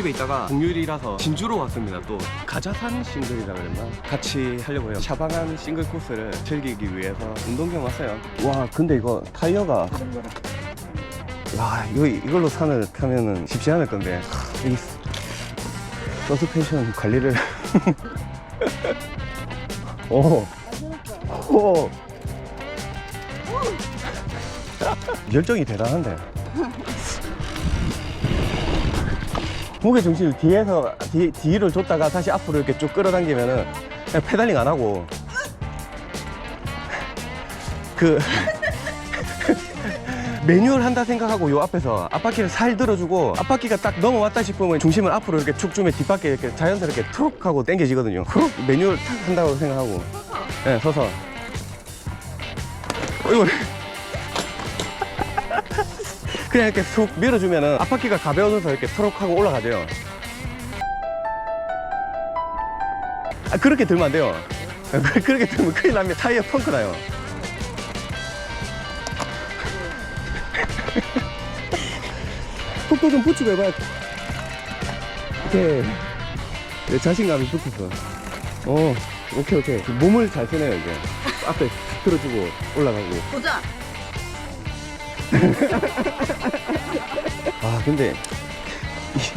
집에 있다가 공휴일이라서 진주로 왔습니다. 또 가자산 싱글이라 그랬나? 같이 하려고 해요. 샤방한 싱글 코스를 즐기기 위해서 운동경 왔어요. 와 근데 이거 타이어가 와 이거 이걸로 산을 타면은 쉽지 않을 건데 하, 이 서스펜션 관리를 오. 오. 열정이 대단한데. 무게 중심을 뒤에서 뒤, 뒤를 줬다가 다시 앞으로 이렇게 쭉 끌어당기면은 그냥 페달링 안 하고. 그 매뉴얼 한다 생각하고 요 앞에서 앞바퀴를 살 들어주고 앞바퀴가 딱 넘어왔다 싶으면 중심을 앞으로 이렇게 축 주면 뒷바퀴 이렇게 자연스럽게 툭 하고 당겨지거든요. 툭 매뉴얼 탁 한다고 생각하고. 예, 서서. 어이구 그냥 이렇게 툭 밀어주면은 앞바퀴가 가벼워져서 이렇게 트럭 하고 올라가죠. 아, 그렇게 들면 안 돼요. 그- 그렇게 들면 큰일 납니다. 타이어 펑크 나요. 속도 좀 붙이고 해봐요. 오케이. 내 자신감이 붙었어. 어, 오케이, 오케이. 몸을 잘 쓰네요, 이제. 앞에 들어주고 올라가고. 보자. 아, 근데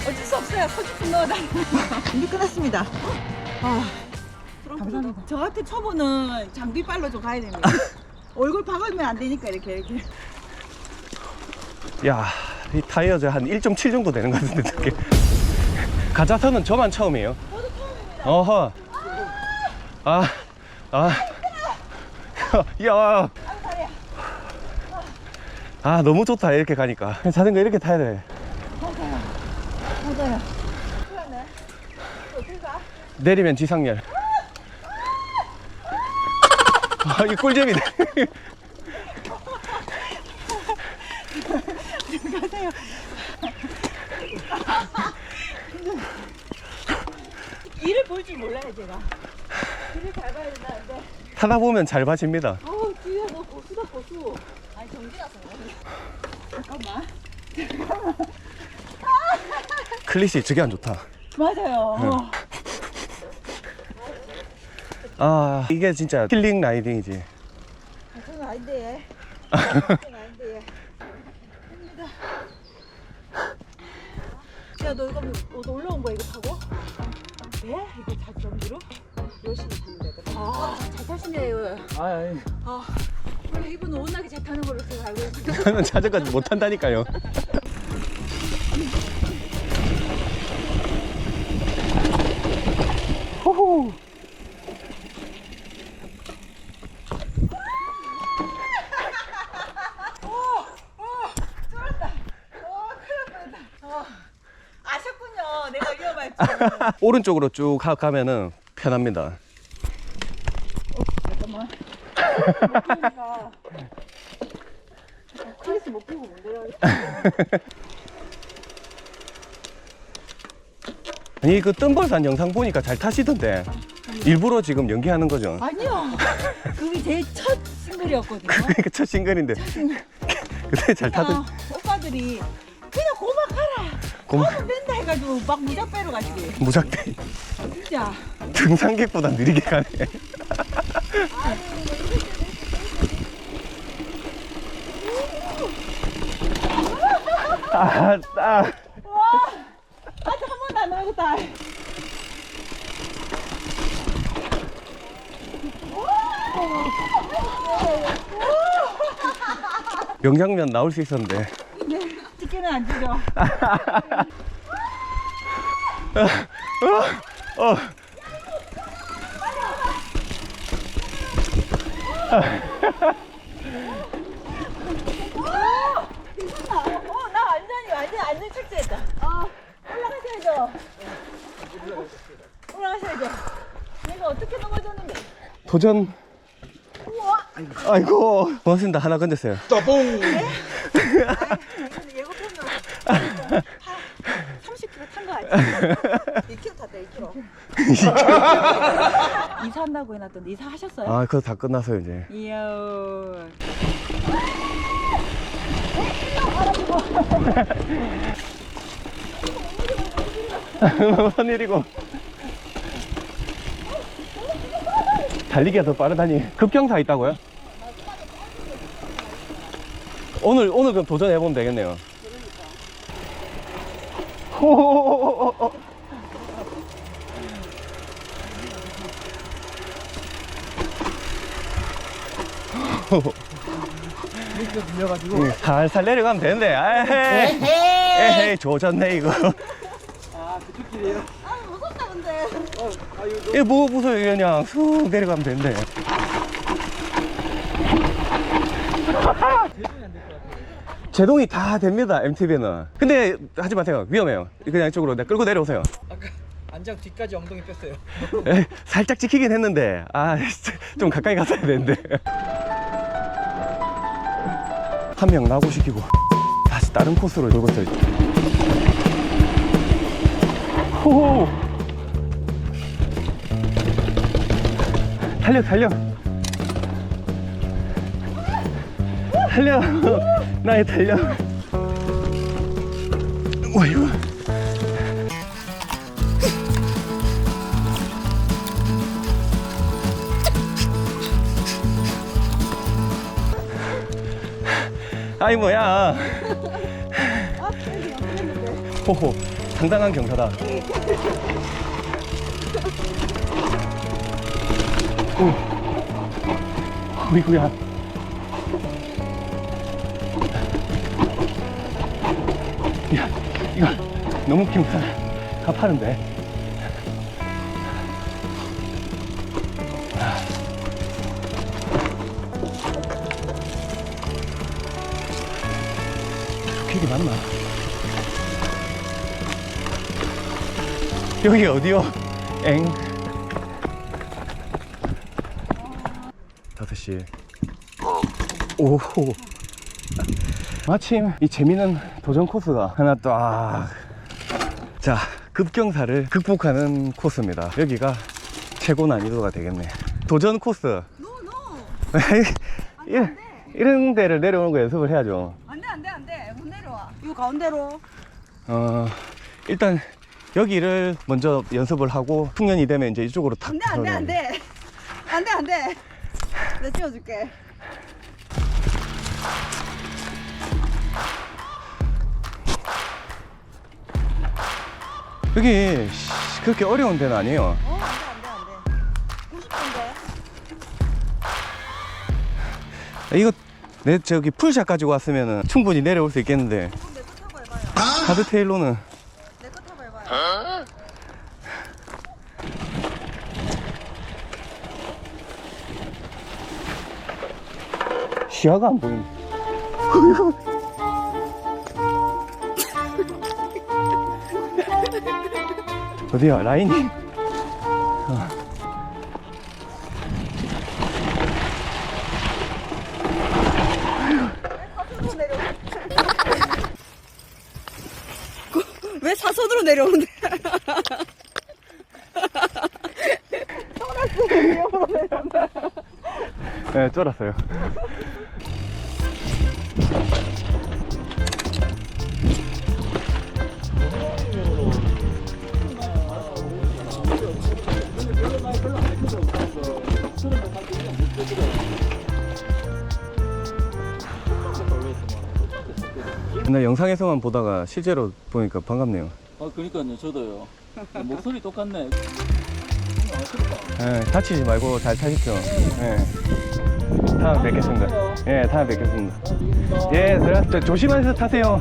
어쩔 수 없어요. 소지품 넣어달라. 준비 끝났습니다. 아, 감사합니다. 저한테 초보는 장비빨로 좀 가야 됩니다. 얼굴 박으면 안 되니까 이렇게 이렇게. 야, 이 타이어 한1.7 정도 되는 것 같은데, 되게. 가자선은 저만 처음이에요. 어허. 아, 아. 야. 아, 너무 좋다, 이렇게 가니까. 자전거 이렇게 타야 돼. 맞아요. 그러네. 어디 가? 내리면 지상렬. 아, 이 꿀잼이네. 가세요. 일을 볼 줄 몰라요 제가. 일을 잘 봐야 된다는데. 타다 보면 잘 봐집니다. 뒤에 너 고수다 고수. 아니 정지라서 잠깐만. 클릿이 저게 안 좋다. 맞아요. 아, 이게 진짜 힐링 라이딩이지. 아, 저는 아닌데. 저는 아닌데. 합니다. 야, 너 이거 뭐, 너 올라온 거야, 이거 타고? 네? 이거 자, 전기로? 열심히 타는 거거든. 아, 잘 타시네요. 아, 아니. 아, 원래 이분은 워낙에 잘 타는 걸로 제가 알고 있는데. 저는 자전거 못 탄다니까요. 호호. 어. 어, 아셨군요. 내가 위험할 줄. 오른쪽으로 쭉 가- 가면은 편합니다. 잠깐만. 못 피니까. 클래스 못 피고 못 내려가겠다. 아니 그 뜸벌산 영상 보니까 잘 타시던데 일부러 지금 연기하는 거죠? 아니요. 그게 제 첫 싱글이었거든요. 그러니까 첫 싱글인데 그때 잘 타던 그냥 오빠들이 그냥 고막 하라. 고막. 해가지고 막 무작 빼러 가시게. 무작대 진짜. 등산객보다 느리게 가네. 아, 아. 한 번도 안 나오겠다. 명장면 나올 수 있었는데 네, 찍기는 안 주죠. 어. 어, 나 완전히 완전 안전 착지했다. 아, 올라가셔야죠. 올라가셔야죠. 내가 어떻게 넘어졌는데? 도전 우와. 아이고 고맙습니다 하나 건졌어요 떠봉! 예고편으로 30km 탄거 아니야? 2km 탔다 2km. 이사 한다고 해놨던데 이사 하셨어요? 아 그거 다 끝나서 이제 이야. 무슨 일이고. 달리기가 더 빠르다니. 급경사 있다고요? 오늘, 오늘 그럼 도전해보면 되겠네요. 호호호호호. 밀려가지고. 응, 살살 내려가면 되는데. 에헤이. 에헤이, 조졌네, 이거. 아, 그쪽 길이에요? 아 무섭다 근데. 어, 아, 이거 이게 뭐 무서워, 그냥 쑥 내려가면 되는데. 같아요. 제동이 다 됩니다, MTB는. 근데 하지 마세요. 위험해요. 그냥 이쪽으로 내가 끌고 내려오세요. 아까 안장 뒤까지 엉덩이 뺐어요. 에이, 살짝 찍히긴 했는데, 아, 좀 가까이 갔어야 되는데. 한명 나고 시키고, 다시 다른 코스로 돌고 있어요. 호호! 달려, 달려! 달려! 나의 달려! 어이구. 아이 뭐야 아. 호호 상당한 경사다 오 어이구야 야 이거 너무 경사 가파른데 길이 맞나? 여기 어디요? 엥. 5시. 오. 마침 이 재미있는 도전 코스가 하나 딱. 자, 급경사를 극복하는 코스입니다. 여기가 최고 난이도가 되겠네. 도전 코스. 이런, 이런 데를 내려오는 거 연습을 해야죠. 안돼 안돼 안돼 못 내려와. 이 가운데로. 어, 일단 여기를 먼저 연습을 하고 숙련이 되면 이제 이쪽으로 탁 안돼 안돼 돼. 안돼. 안돼 안돼. 내가 찍어줄게. 여기 씨, 그렇게 어려운 데는 아니에요. 어 안 돼 안 돼 안 돼. 90도인데. 이거 내 저기 풀샷 가지고 왔으면 충분히 내려올 수 있겠는데 그럼 내거 타고 해봐요. 하드테일로는 내 거 타고 해봐요. 시야가 안 보이네. 어디야 라인이? 왜 사선으로 내려오는데? 네, 쫄았어요. 나 영상에서만 보다가 실제로 보니까 반갑네요. 아, 그러니까요. 저도요. 목소리 똑같네. 예, 다치지 말고 잘 타십시오. 예. 다음에 뵙겠습니다. 예, 다음에 뵙겠습니다. 예, 들어갔죠. 조심하셔서 타세요.